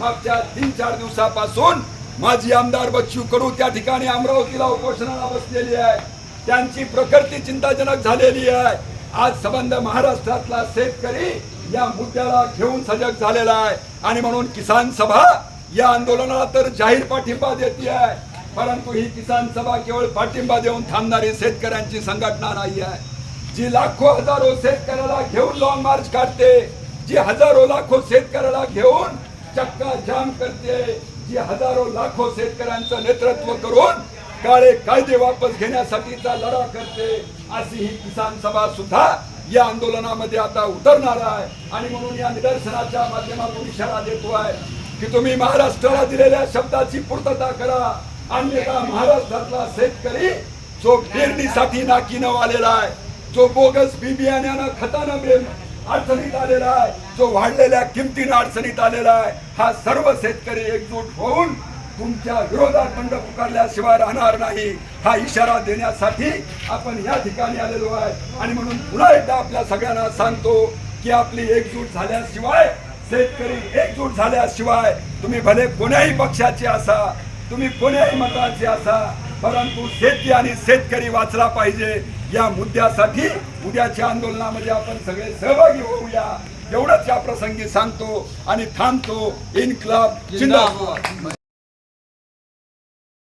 मागच्या तीन चार दिवसापासून माझी आमदार बच्चू कडू त्या ठिकाणी अमरावतीला उपोषणाला बसलेली आहे. त्यांची प्रकृती चिंताजनक झालेली आहे. आज संबंध महाराष्ट्रातला शेतकरी या मुद्द्याला घेऊन सजग झालेला आहे. आणि म्हणून किसान सभा या आंदोलनाला तर जाहीर पाठिंबा देते आहे. परंतु ही किसान सभा केवळ पाठिंबा देऊन थांबणारी शेतकऱ्यांची संघटना नाही आहे. जी लाखो हजारो शेतकऱ्याला घेऊन लॉंग मार्च काढते जी हजारो लाखो शेतकऱ्याला घेऊन चक्का जाम करते. जी हजारो लाखो शेतकऱ्यांचं नेतृत्व करून काळे कायदे वापस घेण्यासाठीचा लढा करते. अशी ही किसान सभा सुद्धा या आंदोलनामध्ये आता उतरणार आहे. आणि म्हणून या निदर्शनाच्या माध्यमातून इशारा देतो आहे की तुम्ही महाराष्ट्राला दिलेल्या शब्दाची पूर्तता करा. अन्यथा महाराष्ट्रातला शेतकरी जो पेरणीसाठी नाकीनं आलेला आहे जो बोगस बी बियाण्यानं खतानं अडचणीत आलेला आहे. जो वाढलेल्या किमतीनं अडचणीत आलेला आहे हा सर्व शेतकरी एकजूट होऊन तुमच्या विरोधात बंड पुकारल्याशिवाय राहणार नाही. हा इशारा देण्यासाठी आपण या ठिकाणी आलेलो आहे. आणि म्हणून पुन्हा एकदा आपल्या सगळ्यांना सांगतो की आपली एकजूट झाल्याशिवाय शेतकरी एकजूट झाल्याशिवाय तुम्ही भले कोण्याही पक्षाचे असा तुम्ही कोण्याही मताचे असा परंतु शेती आणि शेतकरी वाचला पाहिजे. या मुद्द्यासाठी उद्याच्या आंदोलनामध्ये आपण सगळे सहभागी होऊया. एवढंच या प्रसंगी सांगतो आणि थांबतो. इन्क्लाब जिंदाबाद.